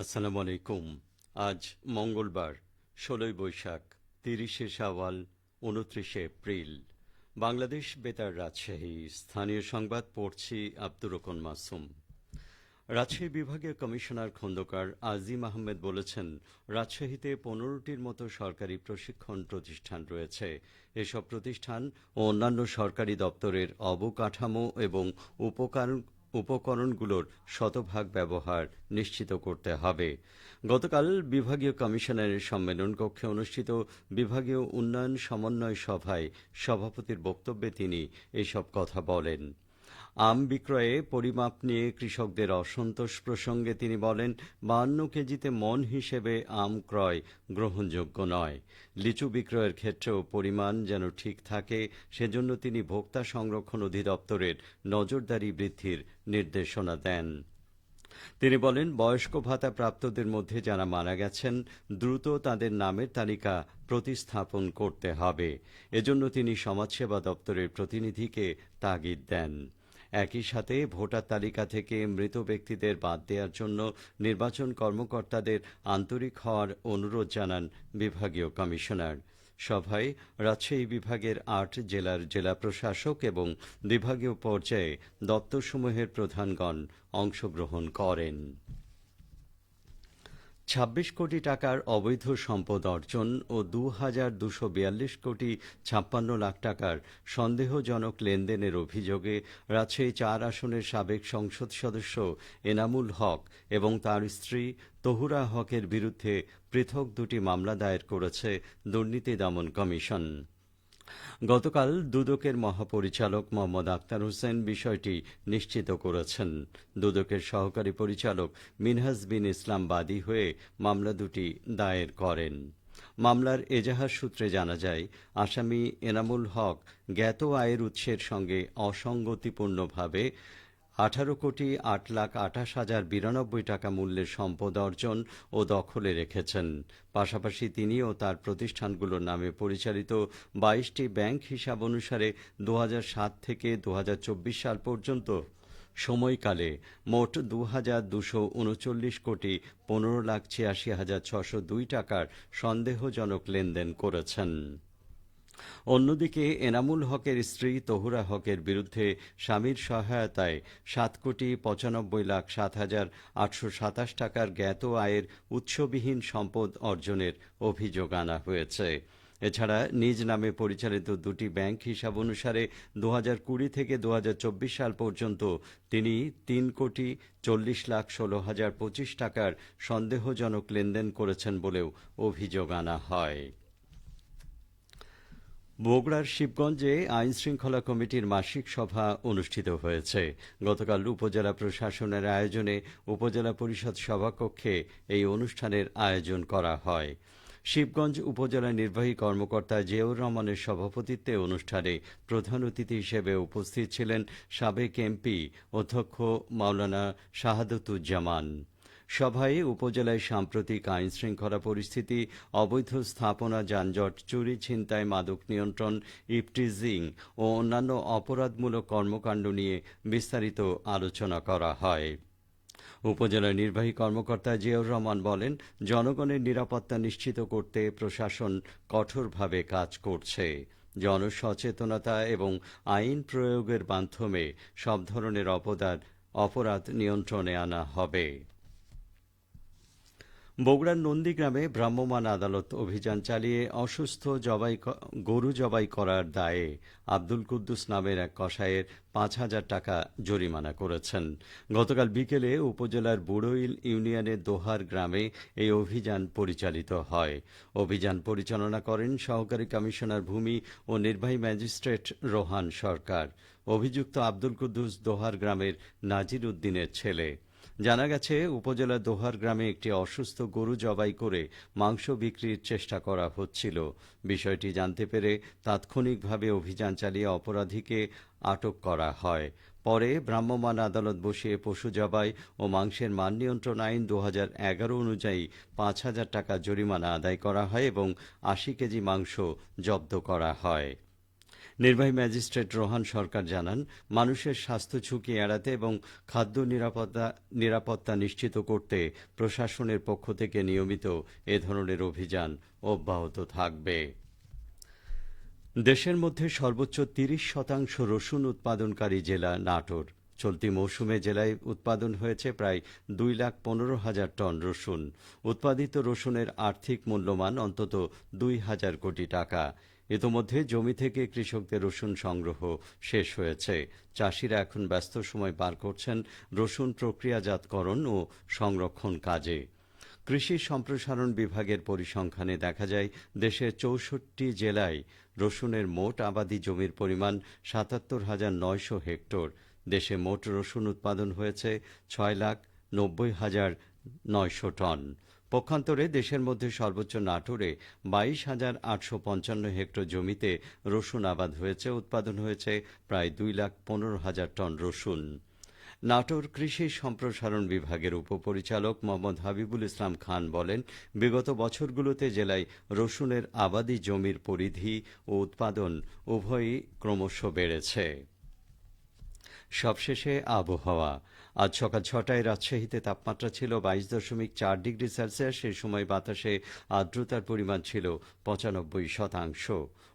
আসসালামু আলাইকুম আজ মঙ্গলবার, ষোলোই বৈশাখ, তিরিশে সাওয়াল উনত্রিশে এপ্রিল। বাংলাদেশ বেতার রাজশাহী, স্থানীয় সংবাদ পড়ছি আব্দুর রকন মাসুম। রাজশাহী বিভাগীয় কমিশনার খন্দকার আজিম আহমেদ বলেছেন, রাজশাহীতে পনেরোটির মতো সরকারি প্রশিক্ষণ প্রতিষ্ঠান রয়েছে। এসব প্রতিষ্ঠান ও অন্যান্য সরকারি দপ্তরের অবকাঠামো এবং উপকরণ উপকরণগুলোর শতভাগ ব্যবহার নিশ্চিত করতে হবে। গতকাল বিভাগীয় কমিশনারের সম্মেলন কক্ষে অনুষ্ঠিত বিভাগীয় উন্নয়ন সমন্বয় সভায় সভাপতির বক্তব্যে তিনি এসব কথা বলেন। আম বিক্রয়ে পরিমাপ নিয়ে কৃষকদের অসন্তোষ প্রসঙ্গে তিনি বলেন বাহান্ন কেজিতে মন হিসেবে আম ক্রয় গ্রহণযোগ্য নয়। লিচু বিক্রয়ের ক্ষেত্রেও পরিমাণ যেন ঠিক থাকে, সেজন্য তিনি ভোক্তা সংরক্ষণ অধিদপ্তরের নজরদারি বৃদ্ধির নির্দেশনা দেন। তিনি বলেন, বয়স্ক ভাতা প্রাপ্তদের মধ্যে যারা মারা গেছেন, দ্রুত তাদের নামের তালিকা প্রতিস্থাপন করতে হবে। এজন্য তিনি সমাজসেবা দপ্তরের প্রতিনিধিকে তাগিদ দেন। একই সাথে ভোটার তালিকা থেকে মৃত ব্যক্তিদের বাদ দেওয়ার জন্য নির্বাচন কর্মকর্তাদের আন্তরিক হওয়ার অনুরোধ জানান বিভাগীয় কমিশনার। সভায় রাজশাহী বিভাগের আট জেলার জেলা প্রশাসক এবং বিভাগীয় পর্যায়ে দপ্তরসমূহের প্রধানগণ অংশগ্রহণ করেন। ছাব্বিশ কোটি টাকার অবৈধ সম্পদ অর্জন ও দু হাজার দুশো বিয়াল্লিশ কোটি ছাপ্পান্ন লাখ টাকার সন্দেহজনক লেনদেনের অভিযোগে রাজশাহী চার আসনের সাবেক সংসদ সদস্য এনামুল হক এবং তার স্ত্রী তহুরা হকের বিরুদ্ধে পৃথক দুটি মামলা দায়ের করেছে দুর্নীতি দমন কমিশন। গতকাল দুদকের মহাপরিচালক মোহাম্মদ আক্তার হোসেন বিষয়টি নিশ্চিত করেছেন। দুদকের সহকারী পরিচালক মিনহাজ বিন ইসলাম বাদী হয়ে মামলা দুটি দায়ের করেন। মামলার এজাহার সূত্রে জানা যায়, আসামি এনামুল হক জ্ঞাত আয়ের উৎসের সঙ্গে অসঙ্গতিপূর্ণভাবে আঠারো কোটি আট লাখ আঠাশ হাজার বিরানব্বই টাকা মূল্যের সম্পদ অর্জন ও দখলে রেখেছেন। পাশাপাশি তিনি ও তার প্রতিষ্ঠানগুলোর নামে পরিচালিত বাইশটি ব্যাংক হিসাব অনুসারে দু সাত থেকে দু হাজার চব্বিশ সাল পর্যন্ত সময়কালে মোট দু হাজার দুশো উনচল্লিশ কোটি পনেরো লাখ ছিয়াশি হাজার ছশো দুই টাকার সন্দেহজনক লেনদেন করেছেন। অন্যদিকে এনামুল হকের স্ত্রী তহুরা হকের বিরুদ্ধে স্বামীর সহায়তায় সাত কোটি পঁচানব্বই লাখ সাত হাজার আটশো সাতাশ টাকার জ্ঞাত আয়ের উৎসবিহীন সম্পদ অর্জনের অভিযোগ আনা হয়েছে। এছাড়া নিজ নামে পরিচালিত দুটি ব্যাংক হিসাব অনুসারে দু কুড়ি থেকে দুহাজার চব্বিশ সাল পর্যন্ত তিনি তিন কোটি চল্লিশ লাখ ষোলো হাজার পঁচিশ টাকার সন্দেহজনক লেনদেন করেছেন বলেও অভিযোগ আনা হয়। বগুড়ার শিবগঞ্জে আইন শৃঙ্খলা কমিটির মাসিক সভা অনুষ্ঠিত হয়েছে। গতকাল উপজেলা প্রশাসনের আয়োজনে উপজেলা পরিষদ সভাকক্ষে এই অনুষ্ঠানের আয়োজন করা হয়। শিবগঞ্জ উপজেলা নির্বাহী কর্মকর্তা জিয়াউর রহমানের সভাপতিত্বে অনুষ্ঠানে প্রধান অতিথি হিসেবে উপস্থিত ছিলেন সাবেক এমপি অধ্যক্ষ মাওলানা শাহাদতুজ্জামান। সভায় উপজেলায় সাম্প্রতিক আইন শৃঙ্খলা পরিস্থিতি, অবৈধ স্থাপনা, যানজট, চুরি, ছিনতাই, মাদক নিয়ন্ত্রণ, ইপটিজিং ও অন্যান্য অপরাধমূলক কর্মকাণ্ড নিয়ে বিস্তারিত আলোচনা করা হয়। উপজেলা নির্বাহী কর্মকর্তা জিয়াউর রহমান বলেন, জনগণের নিরাপত্তা নিশ্চিত করতে প্রশাসন কঠোরভাবে কাজ করছে। জনসচেতনতা এবং আইন প্রয়োগের মাধ্যমে সব ধরনের অপরাধ অপরাধ নিয়ন্ত্রণে আনা হবে। বগুড়ার নন্দীগ্রামে ভ্রাম্যমাণ আদালত অভিযান চালিয়ে অসুস্থ জবাই গরু জবাই করার দায়ে আব্দুল কুদ্দুস নামের এক কসাইয়ের পাঁচ হাজার টাকা জরিমানা করেছেন। গতকাল বিকেলে উপজেলার বুড়ইল ইউনিয়নের দোহার গ্রামে এই অভিযান পরিচালিত হয়। অভিযান পরিচালনা করেন সহকারী কমিশনার ভূমি ও নির্বাহী ম্যাজিস্ট্রেট রোহান সরকার। অভিযুক্ত আব্দুল কুদ্দুস দোহার গ্রামের নাজির উদ্দিনের ছেলে। জানা গেছে, উপজেলার দোহার গ্রামে একটি অসুস্থ গরু জবাই করে মাংস বিক্রির চেষ্টা করা হচ্ছিল। বিষয়টি জানতে পেরে তাৎক্ষণিকভাবে অভিযান চালিয়ে অপরাধীকে আটক করা হয়। পরে ভ্রাম্যমাণ আদালত বসিয়ে পশু জবাই ও মাংসের মান নিয়ন্ত্রণ আইন দু এগারো অনুযায়ী পাঁচ হাজার টাকা জরিমানা আদায় করা হয় এবং আশি কেজি মাংস জব্দ করা হয়। নির্বাহী ম্যাজিস্ট্রেট রোহান সরকার জানান, মানুষের স্বাস্থ্য ঝুঁকি এড়াতে এবং খাদ্য নিরাপত্তা নিরাপত্তা নিশ্চিত করতে প্রশাসনের পক্ষ থেকে নিয়মিত এ ধরনের অভিযান অব্যাহত থাকবে। দেশের মধ্যে সর্বোচ্চ তিরিশ শতাংশ রসুন উৎপাদনকারী জেলা নাটোর। চলতি মৌসুমে জেলায় উৎপাদন হয়েছে প্রায় দুই লাখ পনেরো হাজার টন রসুন। উৎপাদিত রসুনের আর্থিক মূল্যমান অন্তত দুই হাজার কোটি টাকা। ইতোমধ্যে জমি থেকে কৃষকদের রসুন সংগ্রহ শেষ হয়েছে। চাষিরা এখন ব্যস্ত সময় পার করছেন রসুন প্রক্রিয়াজাতকরণ ও সংরক্ষণ কাজে। কৃষি সম্প্রসারণ বিভাগের পরিসংখ্যানে দেখা যায় দেশের চৌষট্টি জেলায় রসুনের মোট আবাদি জমির পরিমাণ সাতাত্তর হাজার নয়শো হেক্টর। দেশে মোট রসুন উৎপাদন হয়েছে ছয় লাখ নব্বই হাজার নয়শো টন। পক্ষান্তরে দেশের মধ্যে সর্বোচ্চ নাটোরে বাইশ হাজার আটশো পঞ্চান্ন হেক্টর জমিতে রসুন আবাদ হয়েছে, উৎপাদন হয়েছে প্রায় দুই লাখ পনেরো হাজার টন রসুন। নাটোর কৃষি সম্প্রসারণ বিভাগের উপপরিচালক মোহাম্মদ হাবিবুল ইসলাম খান বলেন, বিগত বছরগুলোতে জেলায় রসুনের আবাদি জমির পরিধি ও উৎপাদন উভয়ই ক্রমশ বেড়েছে। সবশেষে আবহাওয়া। আজ সকাল ছটায় রাজশাহীতে তাপমাত্রা ছিল বাইশ দশমিক চার ডিগ্রি সেলসিয়াস। সেই সময় বাতাসে আর্দ্রতার পরিমাণ ছিল পঁচানব্বই শতাংশ।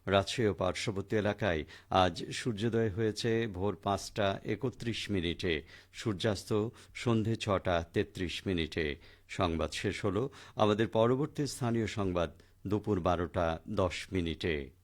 রাজশাহী ও পার্শ্ববর্তী এলাকায় আজ সূর্যোদয় হয়েছে ভোর পাঁচটা একত্রিশ মিনিটে। সূর্যাস্ত সন্ধে ছটা তেত্রিশ মিনিটে। সংবাদ শেষ হল। আমাদের পরবর্তী স্থানীয় সংবাদ দুপুর বারোটা দশ মিনিটে।